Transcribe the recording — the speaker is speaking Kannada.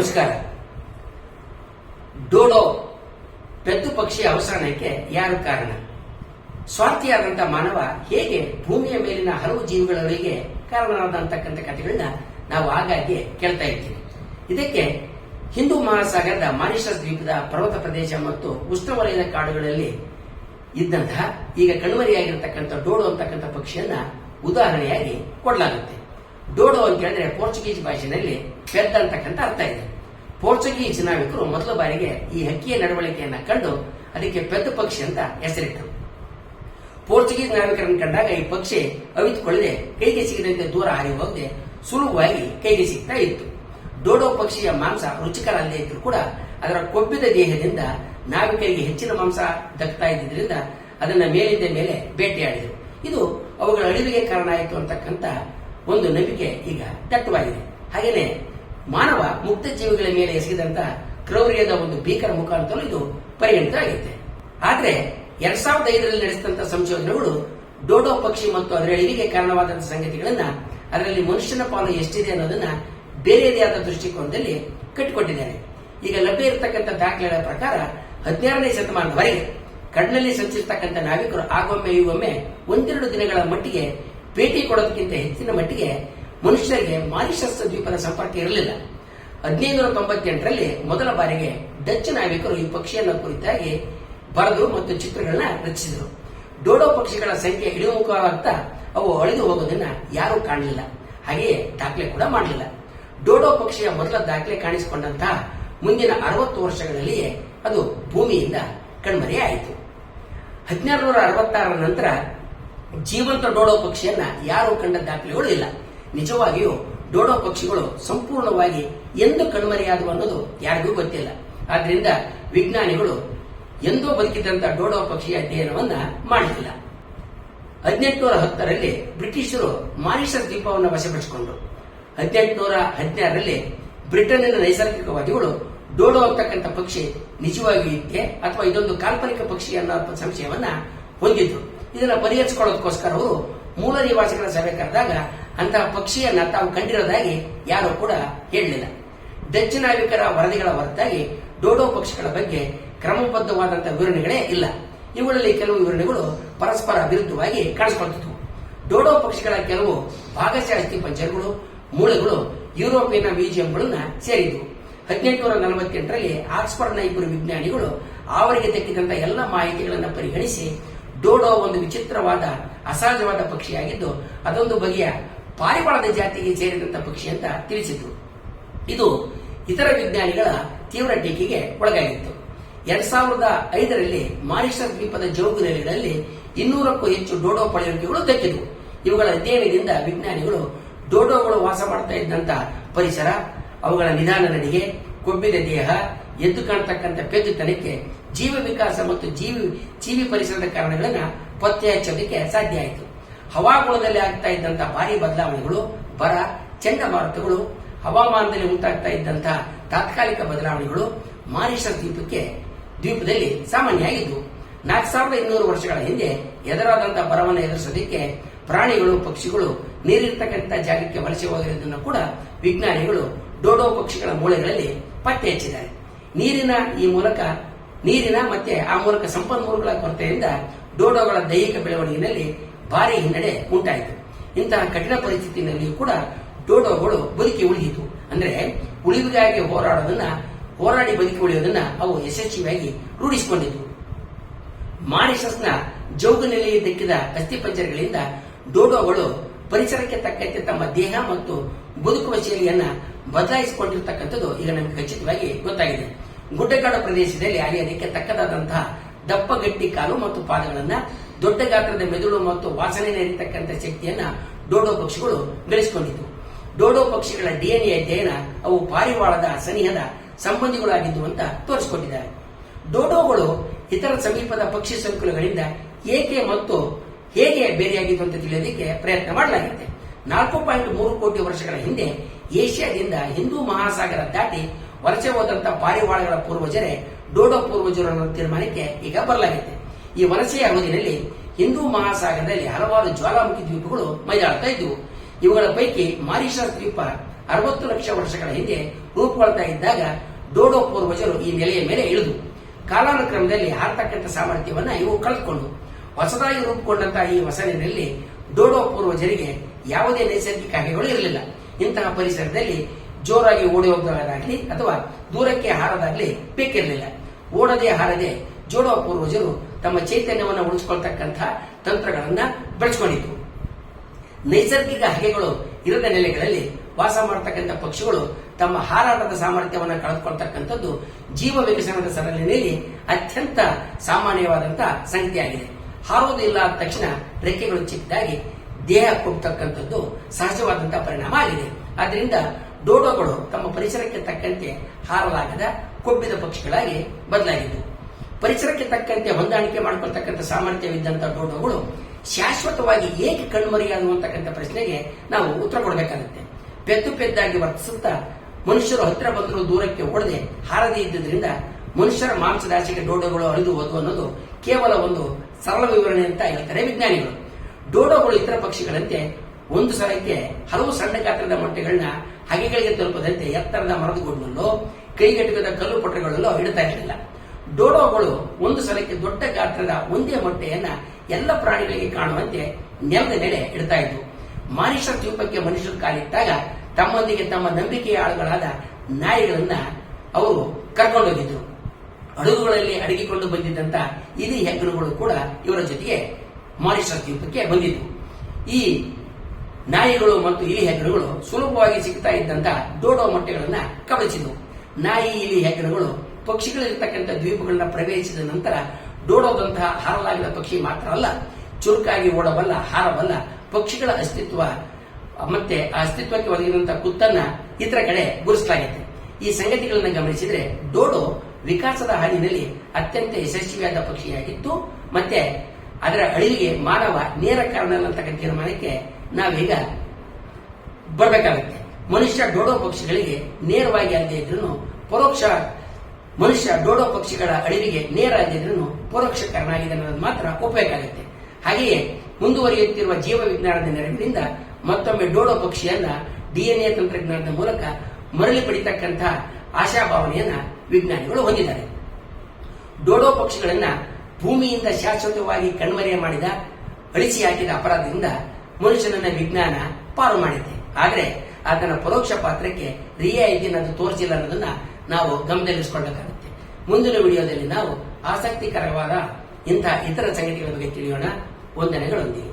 ನಮಸ್ಕಾರ. ಡೋಡೋ ಪೆದ್ದು ಪಕ್ಷಿ ಅವಸಾನಕ್ಕೆ ಯಾರು ಕಾರಣ? ಸ್ವಾರ್ಥಿಯಾದಂಥ ಮಾನವ ಹೇಗೆ ಭೂಮಿಯ ಮೇಲಿನ ಹಲವು ಜೀವಿಗಳವರಿಗೆ ಕಾರಣನಾದಂತಕ್ಕಂಥ ಕಥೆಗಳನ್ನ ನಾವು ಆಗಾಗ್ಗೆ ಕೇಳ್ತಾ ಇರ್ತೀವಿ. ಇದಕ್ಕೆ ಹಿಂದೂ ಮಹಾಸಾಗರದ ಮಾರಿಷಸ್ ದ್ವೀಪದ ಪರ್ವತ ಪ್ರದೇಶ ಮತ್ತು ಉಷ್ಣವಲಯದ ಕಾಡುಗಳಲ್ಲಿ ಇದ್ದಂತಹ ಈಗ ಕಣ್ಮರಿಯಾಗಿರತಕ್ಕಂಥ ಡೋಡೋ ಅಂತಕ್ಕಂಥ ಪಕ್ಷಿಯನ್ನ ಉದಾಹರಣೆಯಾಗಿ ಕೊಡಲಾಗುತ್ತೆ. ಡೋಡೋ ಅಂತ ಹೇಳಿದ್ರೆ ಪೋರ್ಚುಗೀಸ್ ಭಾಷೆಯಲ್ಲಿ ಪೆದ್ದ ಅಂತಕ್ಕಂಥ ಅರ್ಥ ಇದೆ. ಪೋರ್ಚುಗೀಸ್ ನಾವಿಕರು ಮೊದಲ ಬಾರಿಗೆ ಈ ಹಕ್ಕಿಯ ನಡವಳಿಕೆಯನ್ನ ಕಂಡು ಅದಕ್ಕೆ ಪೆದ್ದ ಪಕ್ಷಿ ಅಂತ ಹೆಸರಿಟ್ಟರು. ಪೋರ್ಚುಗೀಸ್ ನಾವಿಕರನ್ನು ಕಂಡಾಗ ಈ ಪಕ್ಷಿ ಅವಿತುಕೊಳ್ಳದೆ ಕೈಗೆ ಸಿಗದಂತೆ ದೂರ ಹಾರಿ ಹೋಗದೆ ಸುಲಭವಾಗಿ ಕೈಗೆ ಸಿಗ್ತಾ ಇತ್ತು. ಡೋಡೋ ಪಕ್ಷಿಯ ಮಾಂಸ ರುಚಿಕರ ಅಲ್ಲದೆ ಇದ್ರೂ ಕೂಡ ಅದರ ಕೊಬ್ಬಿದ ದೇಹದಿಂದ ನಾವಿಕರಿಗೆ ಹೆಚ್ಚಿನ ಮಾಂಸ ದಕ್ತಾ ಇದ್ದಿದ್ದರಿಂದ ಅದನ್ನ ಮೇಲಿದ್ದ ಮೇಲೆ ಬೇಟೆಯಾಡಿದರು. ಇದು ಅವುಗಳ ಅಳಿವಿಗೆ ಕಾರಣ ಆಯಿತು ಅಂತಕ್ಕಂಥ ಒಂದು ನಂಬಿಕೆ ಈಗ ದಟ್ಟವಾಗಿದೆ. ಹಾಗೇನೆ ಮಾನವ ಮುಕ್ತ ಜೀವಿಗಳ ಮೇಲೆ ಎಸಗಿದಂತ ಕ್ರೌರ್ಯದ ಒಂದು ಭೀಕರ ಮುಖಾಂತರ ಇದು ಪರಿಗಣಿತ ಆಗಿದೆ ಆದ್ರೆ ಎರಡ್ ಸಾವಿರದ ಐದರಲ್ಲಿ ನಡೆಸಿದಂತ ಸಂಶೋಧನೆಗಳು ಡೋಡೋ ಪಕ್ಷಿ ಮತ್ತು ಅದರ ಅಳಿವಿಗೆ ಕಾರಣವಾದಂತಹ ಸಂಗತಿಗಳನ್ನ ಅದರಲ್ಲಿ ಮನುಷ್ಯನ ಪಾಲು ಎಷ್ಟಿದೆ ಅನ್ನೋದನ್ನ ಬೇರೆಯದೇ ಆದ ದೃಷ್ಟಿಕೋನದಲ್ಲಿ ಕಟ್ಟಿಕೊಟ್ಟಿದ್ದಾರೆ ಈಗ ಲಭ್ಯ ಇರತಕ್ಕಂಥ ದಾಖಲೆಗಳ ಪ್ರಕಾರ ಹದಿನಾರನೇ ಶತಮಾನದವರೆಗೆ ಕಡಲಲ್ಲಿ ಸಂಚರಿಸತಕ್ಕಂಥ ನಾವಿಕರು ಆಗೊಮ್ಮೆ ಈಗೊಮ್ಮೆ ಒಂದೆರಡು ದಿನಗಳ ಮಟ್ಟಿಗೆ ಭೇಟಿ ಕೊಡೋದಕ್ಕಿಂತ ಹೆಚ್ಚಿನ ಮಟ್ಟಿಗೆ ಮನುಷ್ಯರಿಗೆ ಮಾರಿಷಸ್ ದ್ವೀಪದ ಸಂಪರ್ಕ ಇರಲಿಲ್ಲ. ಹದಿನೈದುನೂರ ತೊಂಬತ್ತೆಂಟರಲ್ಲಿ ಮೊದಲ ಬಾರಿಗೆ ಡಚ್ ನಾವಿಕರು ಈ ಪಕ್ಷಿಯನ್ನು ಕುರಿತಾಗಿ ಬರೆದು ಮತ್ತು ಚಿತ್ರಗಳನ್ನ ರಚಿಸಿದರು. ಡೋಡೋ ಪಕ್ಷಿಗಳ ಸಂಖ್ಯೆ ಇಳಿಮುಖವಾಗ್ತಾ ಅವು ಅಳಿದು ಹೋಗೋದನ್ನ ಯಾರೂ ಕಾಣಲಿಲ್ಲ. ಹಾಗೆಯೇ ದಾಖಲೆ ಕೂಡ ಮಾಡಲಿಲ್ಲ. ಡೋಡೋ ಪಕ್ಷಿಯ ಮೊದಲ ದಾಖಲೆ ಕಾಣಿಸಿಕೊಂಡಂತಹ ಮುಂದಿನ ಅರವತ್ತು ವರ್ಷಗಳಲ್ಲಿಯೇ ಅದು ಭೂಮಿಯಿಂದ ಕಣ್ಮರೆಯಾಯಿತು. ಹದಿನಾರು ನೂರ ಅರವತ್ತಾರರ ನಂತರ ಜೀವಂತ ಡೋಡೋ ಪಕ್ಷಿಯನ್ನ ಯಾರು ಕಂಡ ದಾಖಲೆಗಳು ಇಲ್ಲ. ನಿಜವಾಗಿಯೂ ಡೋಡೋ ಪಕ್ಷಿಗಳು ಸಂಪೂರ್ಣವಾಗಿ ಎಂದು ಕಣ್ಮರೆಯಾದವು ಅನ್ನೋದು ಯಾರಿಗೂ ಗೊತ್ತಿಲ್ಲ. ಆದ್ರಿಂದ ವಿಜ್ಞಾನಿಗಳು ಎಂದೋ ಬದುಕಿದ್ದಂತ ಡೋಡೋ ಪಕ್ಷಿಯ ಅಧ್ಯಯನವನ್ನ ಮಾಡಲಿಲ್ಲ ಹದಿನೆಂಟುನೂರ ಹತ್ತರಲ್ಲಿ ಬ್ರಿಟಿಷರು ಮಾರಿಷಸ್ ದ್ವೀಪವನ್ನು ವಶಪಡಿಸಿಕೊಂಡರು. ಹದಿನೆಂಟುನೂರ ಹದಿನಾರರಲ್ಲಿ ಬ್ರಿಟನ್ನಿನ ನೈಸರ್ಗಿಕವಾದಿಗಳು ಡೋಡೋ ಅಂತಕ್ಕಂಥ ಪಕ್ಷಿ ನಿಜವಾಗಿಯೂ ಇತ್ತೆ ಅಥವಾ ಇದೊಂದು ಕಾಲ್ಪನಿಕ ಪಕ್ಷಿ ಅನ್ನೋ ಸಂಶಯವನ್ನ ಹೊಂದಿದ್ರು ಇದನ್ನ ಪರಿಹರಿಸಿಕೊಳ್ಳೋದಕ್ಕೋಸ್ಕರ ಅವರು ಮೂಲ ನಿವಾಸಿಗಳ ಸಭೆ ಕರೆದಾಗ ಅಂತಹ ಪಕ್ಷಿಯನ್ನ ತಾವು ಕಂಡಿರೋದಾಗಿ ಯಾರೂ ಕೂಡ ಹೇಳಲಿಲ್ಲ. ಡಚ್ ನಾವಿಕರ ವರದಿಗಳ ಹೊರತಾಗಿ ಡೋಡೋ ಪಕ್ಷಿಗಳ ಬಗ್ಗೆ ಕ್ರಮಬದ್ಧವಾದಂತಹ ವಿವರಣೆಗಳೇ ಇಲ್ಲ. ಇವುಗಳಲ್ಲಿ ಕೆಲವು ವಿವರಣೆಗಳು ಪರಸ್ಪರ ವಿರುದ್ಧವಾಗಿ ಕಾಣಿಸಿಕೊಳ್ಳುತ್ತಿದ್ದವು. ಡೋಡೋ ಪಕ್ಷಿಗಳ ಕೆಲವು ಭಾಗಶಃ ಪಂಜರಗಳು, ಮೂಳೆಗಳು ಯುರೋಪಿಯನ್ ಮ್ಯೂಸಿಯಂಗಳನ್ನ ಸೇರಿದ್ವು. ಹದಿನೆಂಟುನೂರ ನಲವತ್ತೆಂಟರಲ್ಲಿ ಆಕ್ಸ್ಫರ್ಡ್ನ ಇಬ್ಬರು ವಿಜ್ಞಾನಿಗಳು ಅವರಿಗೆ ತೆಕ್ಕಿದಂತಹ ಎಲ್ಲ ಮಾಹಿತಿಗಳನ್ನು ಪರಿಗಣಿಸಿ ಡೋಡೋ ಒಂದು ವಿಚಿತ್ರವಾದ, ಅಸಹಜವಾದ ಪಕ್ಷಿಯಾಗಿದ್ದು, ಅದೊಂದು ಬಗೆಯ ಪಾರಿವಾಳದ ಜಾತಿಗೆ ಸೇರಿದಂತ ಪಕ್ಷಿ ಅಂತ ತಿಳಿಸಿದ್ರು ಇದು ಇತರ ವಿಜ್ಞಾನಿಗಳ ತೀವ್ರ ಟೀಕೆಗೆ ಒಳಗಾಗಿತ್ತು. ಎರಡ್ ಸಾವಿರದ ಐದರಲ್ಲಿ ಮಾರಿಷಸ್ ದ್ವೀಪದ ಜೋಗು ನೆಲೆಗಳಲ್ಲಿ ಇನ್ನೂರಕ್ಕೂ ಹೆಚ್ಚು ಡೋಡೋ ಪಳೆಯುಳಿಕೆಗಳು ದಕ್ಕಿದವು. ಇವುಗಳ ಅಧ್ಯಯನದಿಂದ ವಿಜ್ಞಾನಿಗಳು ಡೋಡೋಗಳು ವಾಸ ಮಾಡ್ತಾ ಇದ್ದಂತ ಪರಿಸರ, ಅವುಗಳ ನಿಧಾನ ನಡಿಗೆ ಕೊಬ್ಬಿದ ದೇಹ, ಎದ್ದು ಕಾಣತಕ್ಕಂಥ ಪೆದ್ದುತನಕ್ಕೆ ಜೀವ ವಿಕಾಸ ಮತ್ತು ಜೀವಿ ಜೀವಿ ಪರಿಸರದ ಕಾರಣಗಳನ್ನ ಪತ್ತೆ ಹಚ್ಚೋದಕ್ಕೆ ಸಾಧ್ಯ ಆಯಿತು. ಹವಾಗುಣದಲ್ಲಿ ಆಗ್ತಾ ಇದ್ದಂತಹ ಭಾರಿ ಬದಲಾವಣೆಗಳು, ಬರ ಚಂಡಮಾರುತಗಳು ಹವಾಮಾನದಲ್ಲಿ ಉಂಟಾಗ್ತಾ ಇದ್ದಂತಹ ತಾತ್ಕಾಲಿಕ ಬದಲಾವಣೆಗಳು ಮಾರಿಷಸ್ ದ್ವೀಪಕ್ಕೆ, ದ್ವೀಪದಲ್ಲಿ ಸಾಮಾನ್ಯ ಆಗಿದ್ದವು ನಾಲ್ಕು ಸಾವಿರದ ಇನ್ನೂರು ವರ್ಷಗಳ ಹಿಂದೆ ಎದುರಾದಂತಹ ಬರವನ್ನು ಎದುರಿಸೋದಕ್ಕೆ ಪ್ರಾಣಿಗಳು, ಪಕ್ಷಿಗಳು ನೀರಿರ್ತಕ್ಕಂಥ ಜಾಗಕ್ಕೆ ವಲಸೆ ಹೋಗಿರೋದನ್ನು ಕೂಡ ವಿಜ್ಞಾನಿಗಳು ಡೋಡೋ ಪಕ್ಷಿಗಳ ಮೂಳೆಗಳಲ್ಲಿ ಪತ್ತೆ ಹಚ್ಚಿದ್ದಾರೆ. ನೀರಿನ ಈ ಮೂಲಕ ನೀರಿನ ಮತ್ತೆ ಆ ಮೂಲಕ ಸಂಪನ್ಮೂಲಗಳ ಕೊರತೆಯಿಂದ ಡೋಡೋಗಳ ದೈಹಿಕ ಬೆಳವಣಿಗೆಯಲ್ಲಿ ಭಾರಿ ಹಿನ್ನಡೆ ಉಂಟಾಯಿತು. ಇಂತಹ ಕಠಿಣ ಪರಿಸ್ಥಿತಿಯಲ್ಲಿಯೂ ಕೂಡ ಡೋಡೋಗಳು ಬದುಕಿ ಉಳಿಯಿತು. ಅಂದ್ರೆ ಉಳಿವಿಗಾಗಿ ಹೋರಾಡೋದನ್ನ, ಹೋರಾಡಿ ಬದುಕಿ ಉಳಿಯೋದನ್ನ ಅವು ಯಶಸ್ವಿಯಾಗಿ ರೂಢಿಸಿಕೊಂಡಿದ್ವು. ಮಾರಿಷಸ್ನ ಜೌಗು ನೆಲೆಗೆ ದಕ್ಕಿದ ಅಸ್ಥಿಪಂಜರಗಳಿಂದ ಡೋಡೋಗಳು ಪರಿಸರಕ್ಕೆ ತಕ್ಕಂತೆ ತಮ್ಮ ದೇಹ ಮತ್ತು ಬದುಕುವ ಶೈಲಿಯನ್ನ ಬದಲಾಯಿಸಿಕೊಂಡಿರ್ತಕ್ಕಂಥದ್ದು ಈಗ ನಮಗೆ ಖಚಿತವಾಗಿ ಗೊತ್ತಾಗಿದೆ. ಗುಡ್ಡಗಾಡು ಪ್ರದೇಶದಲ್ಲಿ ಅಲ್ಲಿ ಅದಕ್ಕೆ ತಕ್ಕದಾದಂತಹ ದಪ್ಪ ಗಟ್ಟಿ ಕಾಲು ಮತ್ತು ಪಾದಗಳನ್ನ ದೊಡ್ಡ ಗಾತ್ರದ ಮೆದುಳು ಮತ್ತು ವಾಸನೆ ಇರತಕ್ಕಂಥ ಶಕ್ತಿಯನ್ನ ಡೋಡೋ ಪಕ್ಷಿಗಳು ಗಳಿಸಿಕೊಂಡಿತು ಡೋಡೋ ಪಕ್ಷಿಗಳ ಡಿಎನ್ಎ ಅಧ್ಯಯನ ಅವು ಪಾರಿವಾಳದ ಸನಿಹದ ಸಂಬಂಧಿಗಳಾಗಿದ್ದು ಅಂತ ತೋರಿಸಿಕೊಂಡಿದ್ದಾರೆ ಡೋಡೋಗಳು ಇತರ ಸಮೀಪದ ಪಕ್ಷಿ ಸಂಕುಲಗಳಿಂದ ಏಕೆ ಮತ್ತು ಹೇಗೆ ಬೇರೆಯಾಗಿದ್ದು ಅಂತ ತಿಳಿಯೋದಕ್ಕೆ ಪ್ರಯತ್ನ ಮಾಡಲಾಗಿದೆ ನಾಲ್ಕು ಪಾಯಿಂಟ್ ಮೂರು ಕೋಟಿ ವರ್ಷಗಳ ಹಿಂದೆ ಏಷ್ಯಾದಿಂದ ಹಿಂದೂ ಮಹಾಸಾಗರ ದಾಟಿ ವಲಸೆ ಹೋದಂತ ಪಾರಿವಾಳಗಳ ಪೂರ್ವಜರೇ ಡೋಡೋ ಪೂರ್ವಜರು ಅನ್ನೋ ತೀರ್ಮಾನಕ್ಕೆ ಈಗ ಬರಲಾಗಿದೆ. ಈ ವಲಸೆಯ ಅವಧಿಯಲ್ಲಿ ಹಿಂದೂ ಮಹಾಸಾಗರದಲ್ಲಿ ಹಲವಾರು ಜ್ವಾಲಾಮುಖಿ ದ್ವೀಪಗಳು ಮೈದಾಳ್ತಾ ಇದ್ದವು. ಇವುಗಳ ಪೈಕಿ ಮಾರಿಷಸ್ ದ್ವೀಪ ಅರವತ್ತು ಲಕ್ಷ ವರ್ಷಗಳ ಹಿಂದೆ ರೂಪುಗೊಳ್ತಾ ಇದ್ದಾಗ ಡೋಡೋ ಪೂರ್ವಜರು ಈ ನೆಲೆಯ ಮೇಲೆ ಇಳಿದು. ಕಾಲಾನುಕ್ರಮದಲ್ಲಿ ಹಾರತಕ್ಕಂಥ ಸಾಮರ್ಥ್ಯವನ್ನ ಇವು ಕಳೆದುಕೊಂಡು ಹೊಸದಾಗಿ ರೂಪುಗೊಂಡಂತಹ ಈ ಹೊಸನಲ್ಲಿ ಡೋಡೋ ಪೂರ್ವಜರಿಗೆ ಯಾವುದೇ ನೈಸರ್ಗಿಕ ಕಾರ್ಯಗಳು ಇರಲಿಲ್ಲ. ಇಂತಹ ಪರಿಸರದಲ್ಲಿ ಜೋರಾಗಿ ಓಡಿ ಹೋಗೋದಾಗ್ಲಿ ಅಥವಾ ದೂರಕ್ಕೆ ಹಾರದಾಗ್ಲಿ ಬೇಕಿರಲಿಲ್ಲ. ಓಡದೆ ಹಾರದೆ ಜೋಡೋ ಪೂರ್ವಜರು ತಮ್ಮ ಚೈತನ್ಯವನ್ನು ಉಳಿಸ್ಕೊಳ್ತಕ್ಕಂಥ ತಂತ್ರಗಳನ್ನ ಬೆಳೆಸ್ಕೊಂಡಿದ್ರು. ನೈಸರ್ಗಿಕ ಹಗೆಗಳು ಇರದ ನೆಲೆಗಳಲ್ಲಿ ವಾಸ ಮಾಡತಕ್ಕಂಥ ಪಕ್ಷಿಗಳು ತಮ್ಮ ಹಾರಾಟದ ಸಾಮರ್ಥ್ಯವನ್ನು ಕಳೆದುಕೊಳ್ತಕ್ಕಂಥದ್ದು ಜೀವ ವಿಕಸನದ ಸರಣಿಯಲ್ಲಿ ಅತ್ಯಂತ ಸಾಮಾನ್ಯವಾದಂತಹ ಸಂಗತಿಯಾಗಿದೆ. ಹಾರೋದಿಲ್ಲ ಆದ ತಕ್ಷಣ ರೆಕ್ಕೆಗಳು ಚಿಕ್ಕದಾಗಿ ದೇಹ ಕೊಡ್ತಕ್ಕಂಥದ್ದು ಸಹಜವಾದಂತಹ ಪರಿಣಾಮ ಆಗಿದೆ. ಆದ್ರಿಂದ ಡೋಡೋಗಳು ತಮ್ಮ ಪರಿಸರಕ್ಕೆ ತಕ್ಕಂತೆ ಹಾರಲಾಗದ ಕೊಬ್ಬಿದ ಪಕ್ಷಿಗಳಾಗಿ ಬದಲಾಗಿದ್ದವು ಪರಿಸರಕ್ಕೆ ತಕ್ಕಂತೆ ಹೊಂದಾಣಿಕೆ ಮಾಡಿಕೊಳ್ತಕ್ಕಂಥ ಸಾಮರ್ಥ್ಯವಿದ್ದಂಥ ಡೋಡೋಗಳು ಶಾಶ್ವತವಾಗಿ ಏಕೆ ಕಣ್ಮರೆಯಾಗುವಂತಕ್ಕಂಥ ಪ್ರಶ್ನೆಗೆ ನಾವು ಉತ್ತರ ಕೊಡಬೇಕಾಗುತ್ತೆ. ಪೆದ್ದು ಪೆದ್ದಾಗಿ ವರ್ತಿಸುತ್ತಾ ಮನುಷ್ಯರು ಹತ್ತಿರ ಬಂದರೂ ದೂರಕ್ಕೆ ಓಡದೆ ಹಾರದೇ ಇದ್ದುದರಿಂದ ಮನುಷ್ಯರ ಮಾಂಸದಾಶಿಗೆ ಡೋಡೋಗಳು ಹರಿದು ಹೋದವು ಅನ್ನೋದು ಕೇವಲ ಒಂದು ಸರಳ ವಿವರಣೆ ಅಂತ ಹೇಳ್ತಾರೆ ವಿಜ್ಞಾನಿಗಳು. ಡೋಡೋಗಳು ಇತರ ಪಕ್ಷಿಗಳಂತೆ ಒಂದು ಸಲಕ್ಕೆ ಹಲವು ಸಣ್ಣ ಗಾತ್ರದ ಮೊಟ್ಟೆಗಳನ್ನ ಹಗೆಗಳಿಗೆ ತಲುಪದಂತೆ ಎತ್ತರದ ಮರದ ಗುಡ್ನಲ್ಲೋ ಕೈಗೆಟುಕದ ಕಲ್ಲು ಪೊಟ್ಟೆಗಳಲ್ಲೋ ಇಡ್ತಾ ಇರಲಿಲ್ಲ. ಡೋಡೋಗಳು ಒಂದು ಸಲಕ್ಕೆ ದೊಡ್ಡ ಗಾತ್ರದ ಒಂದೇ ಮೊಟ್ಟೆಯನ್ನ ಎಲ್ಲ ಪ್ರಾಣಿಗಳಿಗೆ ಕಾಣುವಂತೆ ನೆಲದ ನೆಲೆ ಇಡ್ತಾ ಇದ್ವು. ಮಾರಿಷ ದ್ವೀಪಕ್ಕೆ ಮನುಷ್ಯರು ಕಾಲಿಟ್ಟಾಗ ತಮ್ಮೊಂದಿಗೆ ತಮ್ಮ ನಂಬಿಕೆಯ ಆಳುಗಳಾದ ನಾಯಿಗಳನ್ನ ಅವರು ಕರ್ಕೊಂಡೋಗಿದ್ರು. ಹಡಗುಗಳಲ್ಲಿ ಅಡಗಿಕೊಂಡು ಬಂದಿದ್ದಂತ ಇಲಿ ಹೆಗ್ಗರುಗಳು ಕೂಡ ಇವರ ಜೊತೆಗೆ ಮಾರಿಷಸ್ ದ್ವೀಪಕ್ಕೆ ಬಂದಿದ್ವು. ಈ ನಾಯಿಗಳು ಮತ್ತು ಇಲಿ ಹೆಗ್ಗಣಗಳು ಸುಲಭವಾಗಿ ಸಿಗ್ತಾ ಇದ್ದಂತ ಡೋಡೋ ಮೊಟ್ಟೆಗಳನ್ನ ಕಬಳಿಸಿದ್ವು ನಾಯಿ, ಇಲಿ ಹೆಗ್ಗಣಗಳು ಪಕ್ಷಿಗಳಿರ್ತಕ್ಕಂಥ ದ್ವೀಪಗಳನ್ನ ಪ್ರವೇಶಿಸಿದ ನಂತರ ಡೋಡೋದಂತಹ ಹಾರಲಾಗಿದ ಪಕ್ಷಿ ಮಾತ್ರ ಅಲ್ಲ, ಚುರುಕಾಗಿ ಓಡಬಲ್ಲ ಹಾರಬಲ್ಲ ಪಕ್ಷಿಗಳ ಅಸ್ತಿತ್ವ, ಮತ್ತೆ ಆ ಅಸ್ತಿತ್ವಕ್ಕೆ ಒದಗಿದಂತಹ ಕುತ್ತನ್ನ ಇತರ ಕಡೆ ಗುರುಸಲಾಗಿದೆ ಈ ಸಂಗತಿಗಳನ್ನ ಗಮನಿಸಿದ್ರೆ ಡೋಡೋ ವಿಕಾಸದ ಹಾದಿನಲ್ಲಿ ಅತ್ಯಂತ ಯಶಸ್ವಿಯಾದ ಪಕ್ಷಿಯಾಗಿತ್ತು, ಮತ್ತೆ ಅದರ ಅಳಿವಿಗೆ ಮಾನವ ನೇರ ಕಾರಣ ತೀರ್ಮಾನಕ್ಕೆ ನಾವೀಗ ಬರಬೇಕಾಗುತ್ತೆ. ಮನುಷ್ಯ ಡೋಡೋ ಪಕ್ಷಿಗಳಿಗೆ ನೇರವಾಗಿ ಅಲ್ಲದೆ ಇದ್ರೂ ಪರೋಕ್ಷ ಮನುಷ್ಯ ಡೋಡೋ ಪಕ್ಷಿಗಳ ಅಳಿವಿಗೆ ನೇರ ಅಲ್ಲದಿದ್ರೂ ಪರೋಕ್ಷ ಕಾರಣ ಆಗಿದೆ ಅನ್ನೋದು ಮಾತ್ರ ಒಪ್ಪಬೇಕಾಗುತ್ತೆ ಹಾಗೆಯೇ ಮುಂದುವರಿಯುತ್ತಿರುವ ಜೀವ ವಿಜ್ಞಾನದ ನೆರವಿನಿಂದ ಮತ್ತೊಮ್ಮೆ ಡೋಡೋ ಪಕ್ಷಿಯನ್ನ ಡಿಎನ್ಎ ತಂತ್ರಜ್ಞಾನದ ಮೂಲಕ ಮರಳಿ ಪಡಿತಕ್ಕಂತಹ ಆಶಾಭಾವನೆಯನ್ನ ವಿಜ್ಞಾನಿಗಳು ಹೊಂದಿದ್ದಾರೆ. ಡೋಡೋ ಪಕ್ಷಿಗಳನ್ನ ಭೂಮಿಯಿಂದ ಶಾಶ್ವತವಾಗಿ ಕಣ್ಮರೆಯ ಮಾಡಿದ ಅಳಿಸಿ ಹಾಕಿದ ಅಪರಾಧದಿಂದ ಮನುಷ್ಯನನ್ನ ವಿಜ್ಞಾನ ಪಾರು ಮಾಡಿದೆ ಆದ್ರೆ ಆತನ ಪರೋಕ್ಷ ಪಾತ್ರಕ್ಕೆ ರಿಯಾಯಿತಿ ಅನ್ನೋದು ತೋರಿಸಿಲ್ಲ ಅನ್ನೋದನ್ನ ನಾವು ಗಮನದಲ್ಲಿರಿಸಿಕೊಳ್ಳಬೇಕಾಗುತ್ತೆ ಮುಂದಿನ ವಿಡಿಯೋದಲ್ಲಿ ನಾವು ಆಸಕ್ತಿಕರವಾದ ಇಂತಹ ಇತರ ಸಂಗತಿಗಳ ಬಗ್ಗೆ ತಿಳಿಯೋಣ. ವಂದನೆಗಳೊಂದಿಗೆ.